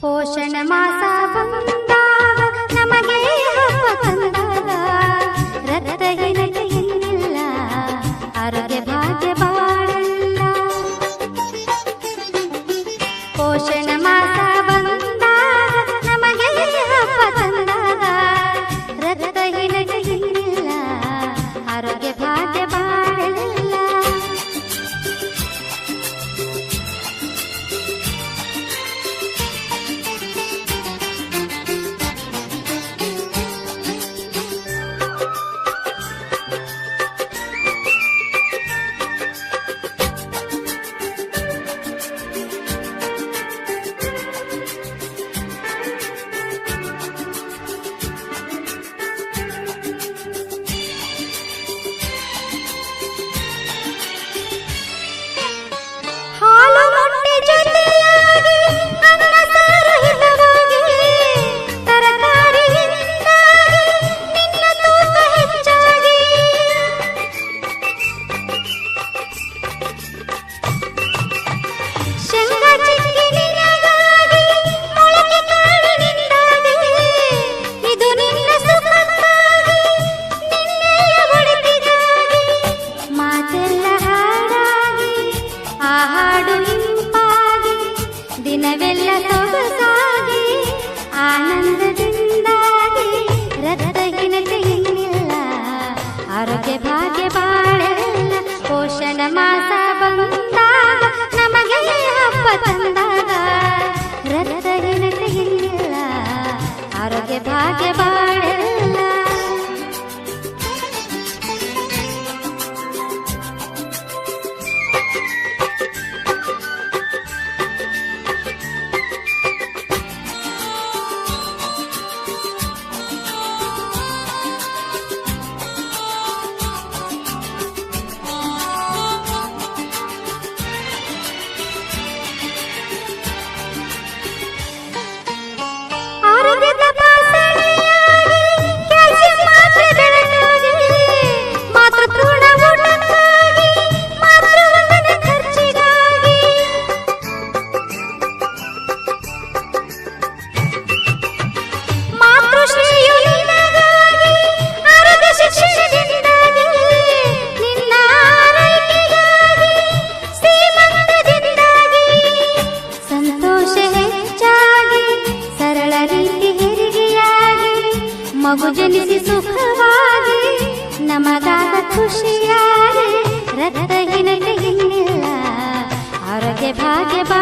पोषणमासा नमगे ದಿನವೆಲ್ಲ ಸೊಗಸಾಗಿ, ಆನಂದದಿಂದಾಗಿ ರಕ್ತಹೀನತೆಯನ್ನಿಲ್ಲ ಆರೋಗ್ಯ ಭಾಗ್ಯ ಬಾಳೆಲ್ಲ, ಪೋಷಣ ಮಾಸ ಬಂದಾಗ, ನಮಗೆ ಹಬ್ಬ ತಂದಾಗ ರಕ್ತಹೀನತೆಯನ್ನಿಲ್ಲ ಆರೋಗ್ಯ ಭಾಗ್ಯ ಮಗು ಜನಿಸಿ ಸುಖವಾಗಿ ನಮಗಾದ ಖುಷಿಯಾಗಿ ರಕ್ತಹೀನತೆ ಹಿಂಗಿಲ್ಲ ಆರೋಗ್ಯ ಭಾಗ್ಯ ಬಾ